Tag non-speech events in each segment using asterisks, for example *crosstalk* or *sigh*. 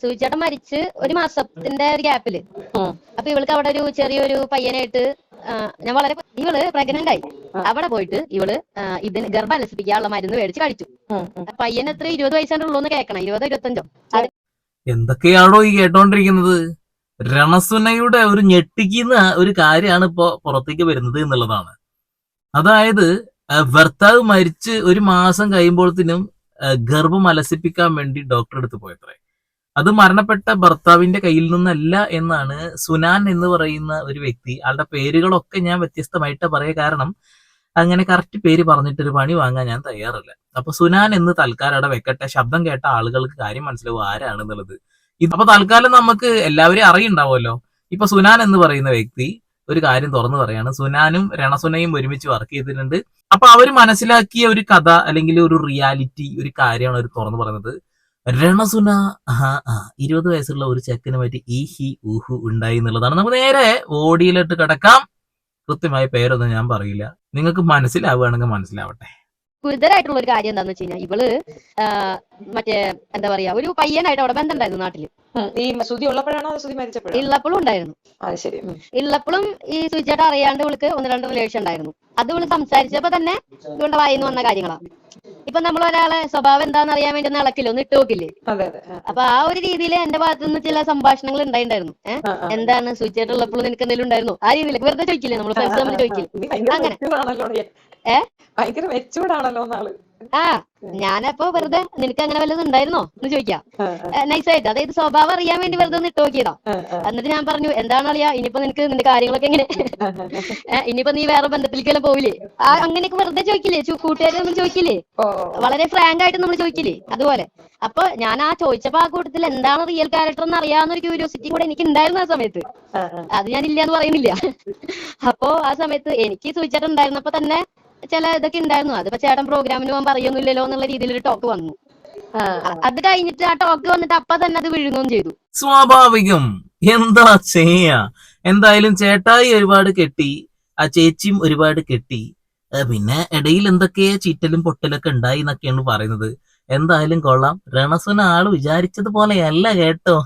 സൂചിച്ചേട്ടൻ മരിച്ച് ഒരു മാസത്തിന്റെ ഒരു ഗ്യാപ്പിൽ. അപ്പൊ ഇവൾക്ക് അവിടെ ഒരു ചെറിയൊരു പയ്യനായിട്ട് ഞാൻ വളരെ ഇവൾ പ്രഗ്നന്റ് ആയി. അവിടെ പോയിട്ട് ഇവൾ ഇതിന് ഗർഭം അലസിപ്പിക്കാനുള്ള മരുന്ന് മേടിച്ച് കഴിച്ചു. പയ്യൻ എത്ര ഇരുപത് വയസ്സാണ് ഉള്ളൂ എന്ന് കേൾക്കണം. ഇരുപതോ ഇരുപത്തഞ്ചോ. എന്തൊക്കെയാണോ ഈ കേട്ടോണ്ടിരിക്കുന്നത്? രണസുനയുടെ ഒരു ഞെട്ടിക്കുന്ന ഒരു കാര്യമാണ് ഇപ്പോ പുറത്തേക്ക് വരുന്നത് എന്നുള്ളതാണ്. അതായത് ഭർത്താവ് മരിച്ച് ഒരു മാസം കഴിയുമ്പോഴത്തേനും ഗർഭം അലസിപ്പിക്കാൻ വേണ്ടി ഡോക്ടറെ അടുത്ത് പോയത്രേ. അത് മരണപ്പെട്ട ഭർത്താവിന്റെ കയ്യിൽ നിന്നല്ല എന്നാണ് സുനാൻ എന്ന് പറയുന്ന ഒരു വ്യക്തി. ആളുടെ പേരുകളൊക്കെ ഞാൻ വ്യത്യസ്തമായിട്ട് പറയാ കാരണം അങ്ങനെ കറക്റ്റ് പേര് പറഞ്ഞിട്ടൊരു പണി വാങ്ങാൻ ഞാൻ തയ്യാറല്ല. അപ്പൊ സുനാൻ എന്ന് തൽക്കാലം അവിടെ വെക്കട്ടെ. ശബ്ദം കേട്ട ആളുകൾക്ക് കാര്യം മനസ്സിലാവും ആരാണെന്നുള്ളത്. അപ്പൊ തൽക്കാലം നമുക്ക് എല്ലാവരെയും അറിയുണ്ടാവുമല്ലോ. ഇപ്പൊ സുനാൻ എന്ന് പറയുന്ന വ്യക്തി ഒരു കാര്യം തുറന്നു പറയാണ്. സുനാനും രണസുനയും ഒരുമിച്ച് വർക്ക് ചെയ്തിട്ടുണ്ട്. അപ്പൊ അവർ മനസ്സിലാക്കിയ ഒരു കഥ അല്ലെങ്കിൽ ഒരു റിയാലിറ്റി ഒരു കാര്യമാണ് അവർ തുറന്നു പറയുന്നത്. രണസുന ഇരുപത് വയസ്സുള്ള ഒരു ചെക്കന് പറ്റി ഈ ഹി ഊഹു ഉണ്ടായി എന്നുള്ളതാണ്. നമുക്ക് നേരെ ഓടിയിലിട്ട് കിടക്കാം. കൃത്യമായ പേരൊന്നും ഞാൻ പറയില്ല. നിങ്ങൾക്ക് മനസ്സിലാവുകയാണെങ്കിൽ മനസ്സിലാവട്ടെ. ഗുരുതരായിട്ടുള്ള ഒരു കാര്യം എന്താണെന്ന് വെച്ച് കഴിഞ്ഞാൽ ഇവൾ മറ്റേ എന്താ പറയാ ഒരു പയ്യനായിട്ട് അവിടെ ബന്ധമുണ്ടായിരുന്നു നാട്ടിൽ. ഈ ഉള്ളപ്പോഴാണോ ഉണ്ടായിരുന്നു. അത് ശരി. ഉം. ഈ സുചേട്ട അറിയാണ്ട് വിളിക്ക് ഒന്ന് രണ്ട് റിലേഷൻ ഉണ്ടായിരുന്നു. അത് വിളി സംസാരിച്ചപ്പോ തന്നെ ഇവളുടെ വായിന്ന് വന്ന കാര്യങ്ങളാ. ഇപ്പൊ നമ്മൾ ഒരാളെ സ്വഭാവം എന്താണെന്ന് അറിയാൻ വേണ്ടി ഒന്ന് ഇളക്കില്ലേ ഒന്ന് ഇട്ട് നോക്കില്ലേ? അപ്പൊ ആ ഒരു രീതിയിൽ എന്റെ ഭാഗത്തു നിന്ന് ചില സംഭാഷണങ്ങൾ ഉണ്ടായിട്ടുണ്ടായിരുന്നു. ഏഹ്. എന്താണ് സുചേട്ട ഉള്ളപ്പളും നിനക്ക് എന്തെങ്കിലും ഉണ്ടായിരുന്നു? ആ രീതിയിൽ വെറുതെ ചോദിക്കില്ലേ നമ്മൾ ഫ്രണ്ട്സ് തമ്മിൽ ചോദിക്കില്ലേ? അങ്ങനെ. ഏഹ്? ഭയങ്കര മെച്ചൂടാണല്ലോ എന്നാൾ ആ ഞാനപ്പോ വെറുതെ നിനക്ക് അങ്ങനെ വല്ലതും ഉണ്ടായിരുന്നോ? എന്ന് ചോദിക്കാം. നൈസായിട്ട് അതായത് സ്വഭാവം അറിയാൻ വേണ്ടി വെറുതെ ഒന്ന് ഇട്ട് നോക്കിയതാ. എന്നിട്ട് ഞാൻ പറഞ്ഞു എന്താണ് അറിയാ ഇനിയിപ്പോ നിനക്ക് നിന്റെ കാര്യങ്ങളൊക്കെ എങ്ങനെ? ഇനിയിപ്പോ നീ വേറെ ബന്ധത്തിലേക്കെല്ലാം പോവില്ലേ? ആ അങ്ങനെയൊക്കെ വെറുതെ ചോദിക്കില്ലേ? നമ്മൾ ചോദിക്കില്ലേ? വളരെ ഫ്രാങ്ക് ആയിട്ട് നമ്മൾ ചോദിക്കില്ലേ? അതുപോലെ. അപ്പൊ ഞാൻ ആ ചോദിച്ചപ്പോ ആ കൂട്ടത്തിൽ എന്താണ് റിയൽ ക്യാരക്ടർ എന്ന് അറിയാവുന്ന ഒരു ക്യൂരിയോസിറ്റി കൂടെ എനിക്ക് ഉണ്ടായിരുന്നു ആ സമയത്ത്. അത് ഞാൻ ഇല്ല എന്ന് പറയുന്നില്ല. അപ്പോ ആ സമയത്ത് എനിക്ക് സൂചിച്ചിട്ടുണ്ടായിരുന്നപ്പോ തന്നെ ചില ഇതൊക്കെ ഉണ്ടായിരുന്നു. അതിപ്പോ ചേട്ടൻ പ്രോഗ്രാമിന് പോകാൻ പറയുന്നില്ലല്ലോ എന്നുള്ള രീതിയിൽ ഒരു ടോക്ക് വന്നു. അത് കഴിഞ്ഞിട്ട് ആ ടോക്ക് വന്നിട്ട് അപ്പൊ തന്നെ അത് വിഴുങ്ങുകയും ചെയ്തു. സ്വാഭാവികം. എന്താ ചെയ്യാ? എന്തായാലും ചേട്ടായി ഒരുപാട് കെട്ടി ആ ചേച്ചിയും ഒരുപാട് കെട്ടി. പിന്നെ ഇടയിൽ എന്തൊക്കെയാ ചീറ്റലും പൊട്ടലൊക്കെ ഉണ്ടായി എന്നൊക്കെയാണ് പറയുന്നത്. എന്തായാലും കൊള്ളാം. രണസുന ആൾ വിചാരിച്ചതുപോലെയല്ല കേട്ടോ.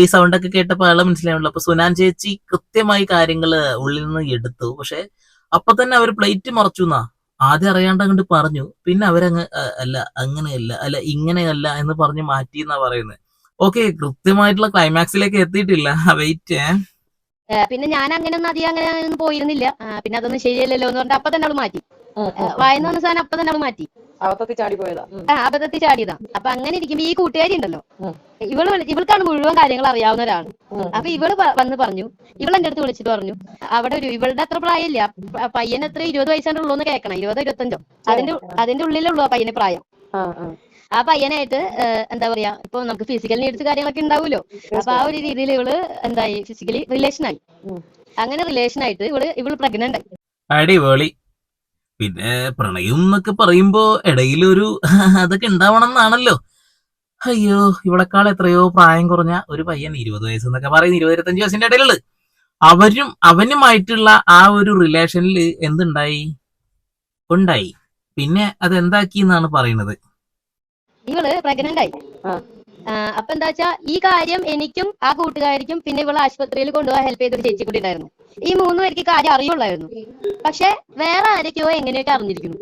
ഈ സൗണ്ട് ഒക്കെ കേട്ടപ്പോ ആളെ മനസ്സിലാവുള്ളൂ അപ്പൊ സുനാൻ ചേച്ചി കൃത്യമായി കാര്യങ്ങൾ ഉള്ളിൽ നിന്ന് എടുത്തു. പക്ഷെ അപ്പൊ തന്നെ അവർ പ്ലേറ്റ് മറച്ചു എന്നാ ആദ്യം അറിയാണ്ട് അങ്ങോട്ട് പറഞ്ഞു. പിന്നെ അവരങ്ങ് "ആ, അല്ല അങ്ങനെയല്ല അല്ല ഇങ്ങനെയല്ല എന്ന് പറഞ്ഞ് മാറ്റി എന്നാ പറയുന്നത് ഓക്കെ കൃത്യമായിട്ടുള്ള ക്ലൈമാക്സിലേക്ക് എത്തിയിട്ടില്ല. വെയിറ്റ് പിന്നെ ഞാൻ അങ്ങനെ ഒന്നും അധികം അങ്ങനെ ഒന്നും പോയിരുന്നില്ല. പിന്നെ അതൊന്നും ശരിയല്ലല്ലോ എന്ന് പറഞ്ഞിട്ട് അപ്പൊ തന്നെ അവൾ മാറ്റി. വായന. വന്ന സാധനം അപ്പൊ തന്നെ അവൾ മാറ്റി. അബദ്ധത്തിൽ. ആ ചാടിയതാ. അപ്പൊ അങ്ങനെ ഇരിക്കുമ്പോ ഈ കൂട്ടുകാരി ഉണ്ടല്ലോ ഇവൾ വിളി- ഇവൾക്കാണ് മുഴുവൻ കാര്യങ്ങൾ അറിയാവുന്ന ഒരാൾ അപ്പൊ ഇവൾ പ- വന്ന് പറഞ്ഞു ഇവൾ എന്റെ അടുത്ത് വിളിച്ചിട്ട് പറഞ്ഞു അവിടെ ഒരു ഇവളുടെ അത്ര പ്രായമില്ല. പ- പയ്യൻ എത്ര ഇരുപത് വയസ്സാണ്ട് ഉള്ളൂ എന്ന് കേൾക്കണം ഇരുപതോ ഇരുപത്തഞ്ചോ. അതിന്റെ അതിന്റെ ഉള്ളിലുള്ളൂ ആ പയ്യനെ പ്രായം. ആ, ആ. ആ പയ്യനായിട്ട് എന്താ പറയാ ഇപ്പൊ നമുക്ക് ഫിസിക്കൽ നീഡ്സ് കാര്യങ്ങളൊക്കെ ഉണ്ടാവുമല്ലോ. അപ്പൊ ആ ഒരു രീതിയിൽ ഇവൾ എന്തായി ഫിസിക്കലി റിലേഷൻ ആയി. ഉം. അങ്ങനെ റിലേഷൻ ആയിട്ട് ഇവൾ ഇവൾ പ്രഗ്നന്റ് ആയി. അടിപൊളി. പിന്നെ പ്രണയം എന്നൊക്കെ പറയുമ്പോ ഇടയിലൊരു *laughs* അതൊക്കെ ഉണ്ടാവണം എന്നാണല്ലോ അയ്യോ ഇവളെക്കാൾ എത്രയോ പ്രായം കുറഞ്ഞ ഒരു പയ്യൻ ഇരുപത് വയസ്സ് എന്നൊക്കെ പറയുന്ന ഇരുപത് ഇരുപത്തഞ്ച് വയസ്സിന്റെ ഇടയിലുള്ളത്. അവരും അവനുമായിട്ടുള്ള ആ ഒരു റിലേഷനിൽ എന്തുണ്ടായി? ഉണ്ടായി. പിന്നെ അത് എന്താക്കി എന്നാണ് പറയുന്നത്? ആയി. അപ്പൊ എന്താ വെച്ചാ ഈ കാര്യം എനിക്കും ആ കൂട്ടുകാരിക്കും പിന്നെ ഇവൾ ആശുപത്രിയിൽ കൊണ്ടുപോകാൻ ഹെൽപ്പ് ചെയ്തൊരു ചേച്ചി കൂടി ഉണ്ടായിരുന്നു. ഈ മൂന്ന് പേർക്ക് കാര്യം അറിയുള്ളായിരുന്നു. പക്ഷെ വേറെ ആരൊക്കെയോ എങ്ങനെയൊക്കെ അറിഞ്ഞിരിക്കുന്നു.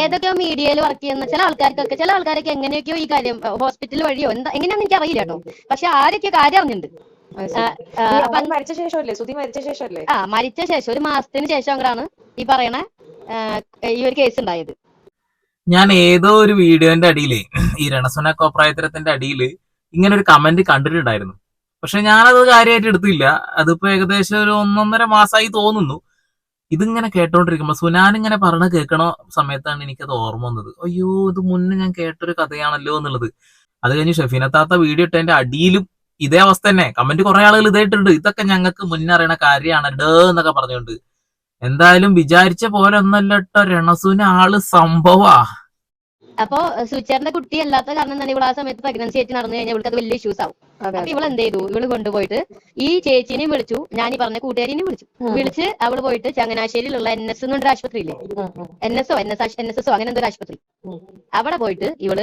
ഏതൊക്കെയോ മീഡിയയിൽ വർക്ക് ചെയ്യുന്ന ചില ആൾക്കാർക്കൊക്കെ ചില ആൾക്കാരൊക്കെ എങ്ങനെയൊക്കെയോ ഈ കാര്യം ഹോസ്പിറ്റൽ വഴിയോ എന്താ എങ്ങനെയാന്ന് എനിക്ക് അറിയില്ല കേട്ടോ. പക്ഷെ ആരൊക്കെയോ കാര്യം അറിഞ്ഞിട്ടുണ്ട്. മരിച്ച ശേഷമല്ലേ? സുതി മരിച്ച ശേഷമല്ലേ? ആ മരിച്ച ശേഷം ഒരു മാസത്തിന് ശേഷം അങ്ങനെയാണ് ഈ പറയണ ഈ ഒരു കേസ് ഉണ്ടായത്. ഞാൻ ഏതോ ഒരു വീഡിയോന്റെ അടിയിൽ ഈ രണസുന കോപ്രായത്തരത്തിന്റെ അടിയിൽ ഇങ്ങനെ ഒരു കമന്റ് കണ്ടിട്ടുണ്ടായിരുന്നു. പക്ഷെ ഞാനത് കാര്യമായിട്ട് എടുത്തില്ല. അതിപ്പോ ഏകദേശം ഒരു ഒന്നൊന്നര മാസമായി തോന്നുന്നു. ഇതിങ്ങനെ കേട്ടോണ്ടിരിക്കുമ്പോ സുനാൻ ഇങ്ങനെ പറഞ്ഞ കേൾക്കണ സമയത്താണ് എനിക്കത് ഓർമ്മ വന്നത്. അയ്യോ ഇത് മുന്നേ ഞാൻ കേട്ടൊരു കഥയാണല്ലോ എന്നുള്ളത്. അത് കഴിഞ്ഞ് ഷെഫീന താത്ത വീഡിയോ ഇട്ടതിന്റെ അടിയിലും ഇതേ അവസ്ഥ തന്നെ. കമന്റ് കുറെ ആളുകൾ ഇതായിട്ടുണ്ട്. ഇതൊക്കെ ഞങ്ങൾക്ക് മുന്നറിയണ കാര്യമാണ്. ഡേ എന്നൊക്കെ പറഞ്ഞുകൊണ്ട് എന്തായാലും വിചാരിച്ച പോലെ ഒന്നല്ല രണസുന ആൾ സംഭവാ. അപ്പൊ സുചേറിന്റെ കുട്ടി അല്ലാത്ത കാരണം തന്നെ ഇവിടെ ആ സമയത്ത് പ്രഗ്നൻസി ആയിട്ട് നടന്നു കഴിഞ്ഞാൽ ഇവൾക്ക് അത് വലിയ ഇഷ്യൂസ് ആവും. അപ്പൊ ഇവൾ എന്ത് ചെയ്തു ഇവൾ കൊണ്ടുപോയിട്ട് ഈ ചേച്ചിനെയും വിളിച്ചു. ഞാൻ ഈ പറഞ്ഞ കൂട്ടുകാരിനെയും വിളിച്ചു. വിളിച്ച് അവൾ പോയിട്ട് ചങ്ങനാശ്ശേരിയിലുള്ള എൻ എസ് എന്നൊരു ആശുപത്രിയില്ലേ? N S O N S N S S അങ്ങനെ എന്തൊരു ആശുപത്രി. അവിടെ പോയിട്ട് ഇവൾ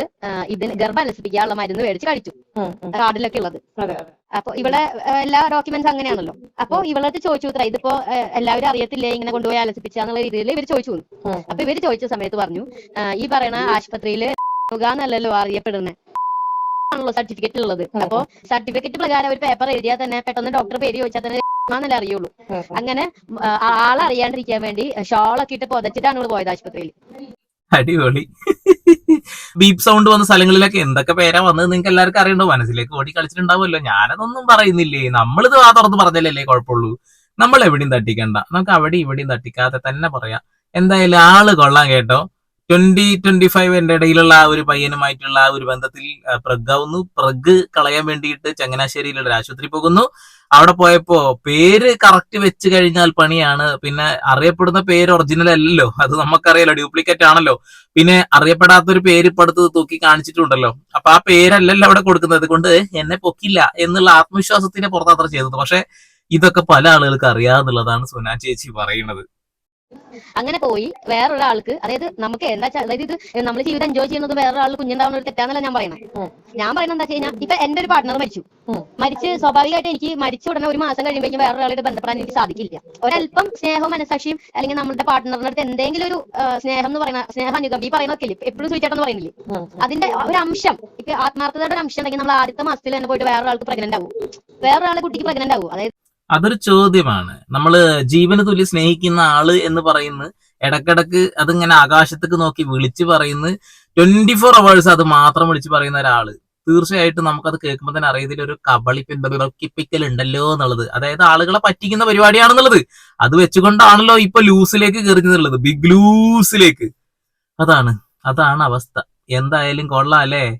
ഇതിന് ഗർഭം അലസിപ്പിക്കാനുള്ള മരുന്ന് മേടിച്ച് കഴിച്ചു. കാർഡിലൊക്കെ ഉള്ളത്. അപ്പൊ ഇവിടെ എല്ലാ ഡോക്യുമെന്റ്സ് അങ്ങനെയാണല്ലോ. അപ്പൊ ഇവളടുത്ത് ചോദിച്ചു ഇത്ര. ഇതിപ്പോ എല്ലാവരും അറിയത്തില്ലേ ഇങ്ങനെ കൊണ്ടുപോയി അലസിപ്പിച്ചാന്നുള്ള രീതിയിൽ ഇവർ ചോദിച്ചു. അപ്പൊ ഇവർ ചോദിച്ച സമയത്ത് പറഞ്ഞു ഈ പറയണ ആശുപത്രിയിൽ എന്നല്ലല്ലോ അറിയപ്പെടുന്നത് ആണല്ലോ സർട്ടിഫിക്കറ്റ് ഉള്ളത്. അപ്പൊ സർട്ടിഫിക്കറ്റ് പ്രകാരം ഒരു പേപ്പർ എഴുതിയാൽ തന്നെ പെട്ടെന്ന് ഡോക്ടർ പേര് ചോദിച്ചാൽ തന്നെ എന്നല്ലേ അറിയുള്ളൂ. അങ്ങനെ ആളറിയാണ്ടിരിക്കാൻ വേണ്ടി ഷോളൊക്കെ ഇട്ട് പുതച്ചിട്ടാണ് ഇവൾ പോയത് ആശുപത്രിയിൽ. അടിപൊളി. ബീപ് സൗണ്ട് വന്ന സ്ഥലങ്ങളിലൊക്കെ എന്തൊക്കെ പേരാ വന്നത് നിങ്ങൾക്ക് എല്ലാവർക്കും അറിയണ്ടോ മനസ്സിലേക്ക് ഓടി കളിച്ചിട്ടുണ്ടാവുമല്ലോ. ഞാനതൊന്നും പറയുന്നില്ലേ? നമ്മളിത് ആ തുറന്ന് പറഞ്ഞല്ലേ കുഴപ്പമുള്ളൂ. നമ്മൾ എവിടെയും തട്ടിക്കണ്ട. നമുക്ക് അവിടെയും ഇവിടെയും തട്ടിക്കാതെ തന്നെ പറയാം. എന്തായാലും ആൾ കൊള്ളാം കേട്ടോ. ട്വന്റി ട്വന്റി ഫൈവ് എന്റെ ഇടയിലുള്ള ആ ഒരു പയ്യനുമായിട്ടുള്ള ആ ഒരു ബന്ധത്തിൽ പ്രഗാവുന്നു പ്രഗ് കളയാൻ വേണ്ടിയിട്ട് ചങ്ങനാശ്ശേരിയിലുള്ള ഒരു ആശുപത്രി പോകുന്നു. അവിടെ പോയപ്പോ പേര് കറക്റ്റ് വെച്ച് കഴിഞ്ഞാൽ പണിയാണ്. പിന്നെ അറിയപ്പെടുന്ന പേര് ഒറിജിനൽ അല്ലല്ലോ. അത് നമുക്കറിയാലോ ഡ്യൂപ്ലിക്കേറ്റ് ആണല്ലോ. പിന്നെ അറിയപ്പെടാത്തൊരു പേര് ഇപ്പൊ അടുത്ത് തൂക്കി കാണിച്ചിട്ടുണ്ടല്ലോ. അപ്പൊ ആ പേരല്ലല്ലോ അവിടെ കൊടുക്കുന്നത്. കൊണ്ട് എന്നെ പൊക്കില്ല എന്നുള്ള ആത്മവിശ്വാസത്തിന്റെ പുറത്ത് അത്ര ചെയ്തത്. പക്ഷെ ഇതൊക്കെ പല ആളുകൾക്ക് അറിയാന്നുള്ളതാണ് സുനാ ചേച്ചി പറയുന്നത്. അങ്ങനെ പോയി വേറൊരാൾക്ക് അതായത് നമുക്ക് എന്താ അതായത് ഇത് നമ്മൾ ജീവിതം എൻജോയ് ചെയ്യുന്നത് വേറൊരാൾ കുഞ്ഞുണ്ടാവുന്ന ഒരു തെറ്റാന്നല്ല ഞാൻ പറയുന്നത് ഞാൻ പറയുന്നത് എന്താ വെച്ച് കഴിഞ്ഞാൽ ഇപ്പൊ എന്റെ ഒരു പാർട്ണർ മരിച്ചു. മരിച്ച് സ്വാഭാവികമായിട്ട് എനിക്ക് മരിച്ച ഉടനെ ഒരു മാസം കഴിയുമ്പോഴേക്കും വേറൊരാളായിട്ട് ബന്ധപ്പെടാൻ എനിക്ക് സാധിക്കില്ല. ഒരല്പം സ്നേഹവും മനസാക്ഷിയും അല്ലെങ്കിൽ നമ്മുടെ പാർട്ട്ണറിന്റെ അടുത്ത് എന്തെങ്കിലും ഒരു സ്നേഹം എന്ന് പറയുന്ന സ്നേഹാനുഗം ഈ പറയുന്നൊക്കെ ഇല്ലേ എപ്പോഴും ചോദിച്ചേട്ടെന്ന് പറയുന്നില്ലേ. അതിന്റെ ഒരു അംശം ഇപ്പൊ ആത്മാർത്ഥതയുടെ ഒരു അംശം ഉണ്ടെങ്കിൽ നമ്മൾ ആദ്യത്തെ മാസത്തിൽ തന്നെ പോയിട്ട് വേറൊരാൾക്ക് പ്രഗ്നന്റ് ആവും. വേറൊരാളെ കുട്ടിക്ക് പ്രഗ്നന്റ് ആവും. അതായത് അതൊരു ചോദ്യമാണ്. നമ്മൾ ജീവന് തുല്യ സ്നേഹിക്കുന്ന ആൾ എന്ന് പറയുന്നത് ഇടക്കിടക്ക് അതിങ്ങനെ ആകാശത്തേക്ക് നോക്കി വിളിച്ചു പറയുന്ന ട്വന്റി ഫോർ അവേഴ്സ് അത് മാത്രം വിളിച്ചു പറയുന്ന ഒരാൾ. തീർച്ചയായിട്ടും നമുക്കത് കേൾക്കുമ്പോൾ തന്നെ അറിയതിൽ ഒരു കബളിപ്പിക്കൽ ഉണ്ടല്ലോ എന്നുള്ളത്. അതായത് ആളുകളെ പറ്റിക്കുന്ന പരിപാടിയാണെന്നുള്ളത്. അത് വെച്ചുകൊണ്ടാണല്ലോ ഇപ്പൊ ലൂസിലേക്ക് കയറിഞ്ഞതുള്ളത് ബിഗ് ലൂസിലേക്ക്. അതാണ്. അതാണ് അവസ്ഥ. എന്തായാലും കൊള്ളാം അല്ലേ?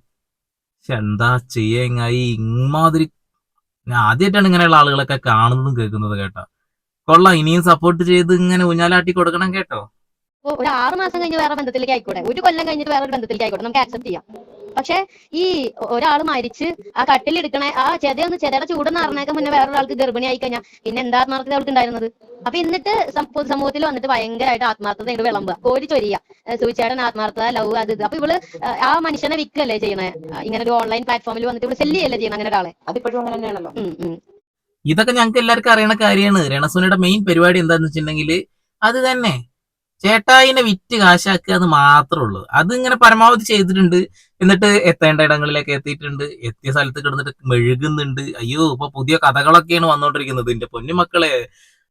എന്താ ചെയ്യങ്ങായി. ഇമാതിരി ഞാൻ ആദ്യമായിട്ടാണ് ഇങ്ങനെയുള്ള ആളുകളൊക്കെ കാണുന്നതും കേൾക്കുന്നതും കേട്ടോ. കൊള്ളാം ഇനിയും സപ്പോർട്ട് ചെയ്ത് ഇങ്ങനെ ഊഞ്ഞാലാട്ടി കൊടുക്കണം കേട്ടോ. ഒരു ആറ് മാസം കഴിഞ്ഞ് വേറെ ബന്ധത്തിലേക്ക് ആയിക്കോട്ടെ ഒരു കൊല്ലം കഴിഞ്ഞിട്ട് വേറെ ബന്ധത്തിലേക്ക് ആയിക്കോട്ടെ നമുക്ക് ആക്സെപ്റ്റ് ചെയ്യാം. പക്ഷെ ഈ ഒരാൾ മരിച്ച് ആ കട്ടിൽ എടുക്കണ ആ ചെതയൊന്ന് ചെതയുടെ ചൂടെന്ന് അറിഞ്ഞേക്കാൻ മുന്നേ വേറൊരാൾക്ക് ഗർഭിണി ആയി കഴിഞ്ഞാൽ പിന്നെ എന്താ ആത്മാർത്ഥത അവൾക്ക് ഉണ്ടായിരുന്നത്? അപ്പൊ എന്നിട്ട് പൊതുസമൂഹത്തിൽ വന്നിട്ട് ഭയങ്കരമായിട്ട് ആത്മാർത്ഥത ഇങ്ങോട്ട് വിളമ്പുക. കോരി ചൊരിയ. സൂചിച്ചേടൻ ആത്മാർത്ഥത ലവ് അത് ഇത്. അപ്പൊ ഇവൾ ആ, മനുഷ്യനെ വിൽക്കല്ലേ ചെയ്യണേ? ഇങ്ങനെ ഒരു ഓൺലൈൻ പ്ലാറ്റ്ഫോമിൽ വന്നിട്ട് ഇവിടെ സെല്ല് ചെയ്യല്ലേ ചെയ്യണം അങ്ങനെ ഒരാളെ? അതിപ്പോഴും അങ്ങനെ തന്നെയാണല്ലോ. ഉം, ഉം. ഇതൊക്കെ ഞങ്ങൾക്ക് എല്ലാവർക്കും അറിയണ കാര്യമാണ്. രണസുനയുടെ മെയിൻ പരിപാടി എന്താന്ന് വെച്ചിട്ടുണ്ടെങ്കിൽ അത് തന്നെ. ചേട്ടായിനെ വിറ്റ് കാശാക്കുക എന്ന് മാത്രമേ ഉള്ളൂ. അത് ഇങ്ങനെ പരമാവധി ചെയ്തിട്ടുണ്ട്. എന്നിട്ട് എത്തേണ്ട ഇടങ്ങളിലേക്ക് എത്തിയിട്ടുണ്ട്. എത്തിയ സ്ഥലത്ത് കിടന്നിട്ട് മെഴുകുന്നുണ്ട്. അയ്യോ ഇപ്പൊ പുതിയ കഥകളൊക്കെയാണ് വന്നുകൊണ്ടിരിക്കുന്നത് എന്റെ പൊന്നു മക്കളെ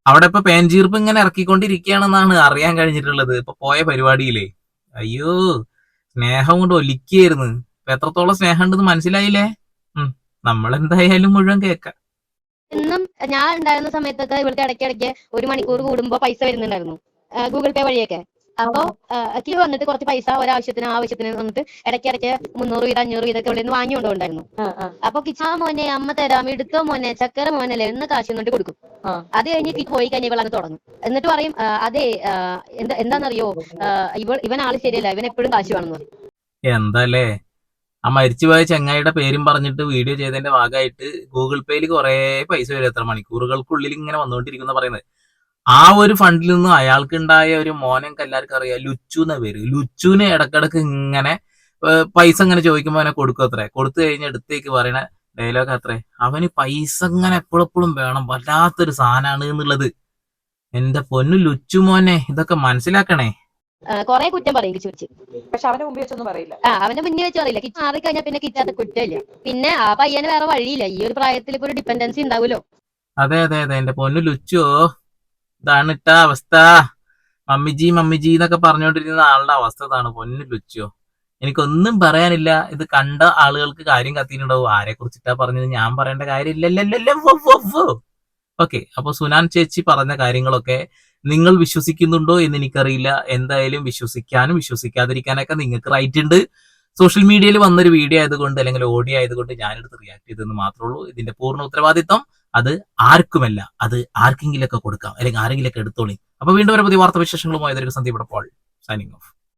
അവിടെ ഇപ്പൊ പേൻചീർപ്പ് ഇങ്ങനെ ഇറക്കിക്കൊണ്ടിരിക്കുകയാണെന്നാണ് അറിയാൻ കഴിഞ്ഞിട്ടുള്ളത്. ഇപ്പൊ പോയ പരിപാടിയിലേ. അയ്യോ സ്നേഹം കൊണ്ട് ഒലിക്കായിരുന്നു ഇപ്പൊ എത്രത്തോളം സ്നേഹം ഉണ്ടെന്ന് മനസ്സിലായില്ലേ? ഉം നമ്മളെന്തായാലും മുഴുവൻ കേക്കാം എന്നും ഞാൻ ഉണ്ടായിരുന്ന സമയത്തൊക്കെ ഇവിടുത്തെ ഇടയ്ക്ക് ഇടയ്ക്ക് ഒരു മണിക്കൂർ കൂടുമ്പോ പൈസ വരുന്നുണ്ടായിരുന്നു. ഗൂഗിൾ പേ വഴിയൊക്കെ. അപ്പോ എനിക്ക് വന്നിട്ട് കുറച്ച് പൈസ ഒരാവശ്യത്തിന് ആവശ്യത്തിന് വന്നിട്ട് ഇടയ്ക്ക് ഇടയ്ക്ക് മുന്നൂറ് വീതം അഞ്ഞൂറ് വീതൊക്കെ ഇവിടെ നിന്ന് വാങ്ങിക്കൊണ്ടുണ്ടായിരുന്നു അപ്പൊ കിച്ചാ മോനെ അമ്മ തരാം എടുത്തോ മോനെ ചക്കര മോനല്ലേ എന്ന് കാശ് എന്നിട്ട് കൊടുക്കും. അത് കഴിഞ്ഞ് കിക്ക് പോയി കഴിഞ്ഞ ഇവളത് തുടങ്ങും. എന്നിട്ട് പറയും അതെ എന്താ എന്താന്നറിയോ ഇവൾ ഇവൻ ആൾ ശരിയല്ല ഇവൻ എപ്പോഴും കാശ് വേണം എന്തല്ലേ? ആ മരിച്ചുപോയ ചെങ്ങായിയുടെ പേരും പറഞ്ഞിട്ട് വീഡിയോ ചെയ്തതിന്റെ ഭാഗമായിട്ട് ഗൂഗിൾ പേയിൽ കുറെ പൈസ വരും എത്ര മണിക്കൂറുകൾക്കുള്ളിൽ ഇങ്ങനെ വന്നുകൊണ്ടിരിക്കുന്ന പറയുന്നത്. ആ ഒരു ഫണ്ടിൽ നിന്നും അയാൾക്ക് ഉണ്ടായ ഒരു മോനം എല്ലാവർക്കും അറിയാം. ലുച്ചു എന്ന പേര്. ലുച്ചുവിന് ഇടക്കിടക്ക് ഇങ്ങനെ പൈസ ഇങ്ങനെ ചോദിക്കുമ്പോൾ അവനെ കൊടുക്കും അത്രേ. കൊടുത്തു കഴിഞ്ഞ എടുത്തേക്ക് പറയണ ഡയലോഗ് അത്രേ. അവന് പൈസ ഇങ്ങനെ എപ്പോഴെപ്പോഴും വേണം. വല്ലാത്തൊരു സാധനമാണ് എന്നുള്ളത്. എന്റെ പൊന്നു ലുച്ചു മോനെ ഇതൊക്കെ മനസ്സിലാക്കണേ. കുറെ കുറ്റം പറയും കിച്ചു വെച്ച്. പക്ഷെ അവന്റെ മുമ്പിൽ വെച്ചൊന്നും പറയില്ല. ആ അവന്റെ മുന്നിൽ വെച്ച് പറയില്ല. കിച്ചു മാറി കഴിഞ്ഞാൽ പിന്നെ കിച്ചാത്ത കുറ്റമില്ല. പിന്നെ ആ പയ്യന് വേറെ വഴിയില്ല. ഈ ഒരു പ്രായത്തിൽ ഇപ്പൊ ഒരു ഡിപ്പെൻഡൻസി ഉണ്ടാവുമല്ലോ അതെ അതെ അതെ. എന്റെ പൊന്നു ലുച്ചോ ഇതാണ് ഇട്ട അവസ്ഥ. മമ്മിജി മമ്മിജി എന്നൊക്കെ പറഞ്ഞുകൊണ്ടിരുന്ന ആളുടെ അവസ്ഥ ഇതാണ്. പൊന്നു ലുച്ചോ എനിക്കൊന്നും പറയാനില്ല. ഇത് കണ്ട ആളുകൾക്ക് കാര്യം കത്തിയിട്ടുണ്ടാവും. ആരെ കുറിച്ചിട്ടാ പറഞ്ഞത് ഞാൻ പറയേണ്ട കാര്യമില്ലല്ലോ ഓക്കെ അപ്പൊ സുനാൻ ചേച്ചി പറഞ്ഞ കാര്യങ്ങളൊക്കെ നിങ്ങൾ വിശ്വസിക്കുന്നുണ്ടോ എന്ന് എനിക്കറിയില്ല. എന്തായാലും വിശ്വസിക്കാനും വിശ്വസിക്കാതിരിക്കാനൊക്കെ നിങ്ങൾക്ക് റൈറ്റ് ഉണ്ട്. സോഷ്യൽ മീഡിയയിൽ വന്നൊരു വീഡിയോ ആയതുകൊണ്ട് അല്ലെങ്കിൽ ഓഡിയോ ആയതുകൊണ്ട് ഞാനെടുത്ത് റിയാക്ട് ചെയ്തെന്ന് മാത്രമേ ഉള്ളൂ. ഇതിന്റെ പൂർണ ഉത്തരവാദിത്വം അത് ആർക്കുമല്ല അത് ആർക്കെങ്കിലൊക്കെ കൊടുക്കാം അല്ലെങ്കിൽ ആരെങ്കിലൊക്കെ എടുത്തോളി. അപ്പൊ വീണ്ടും ഒരു പുതിയ വാർത്താ വിശേഷങ്ങളുമായി സന്ദീപ് പോൾ. Signing off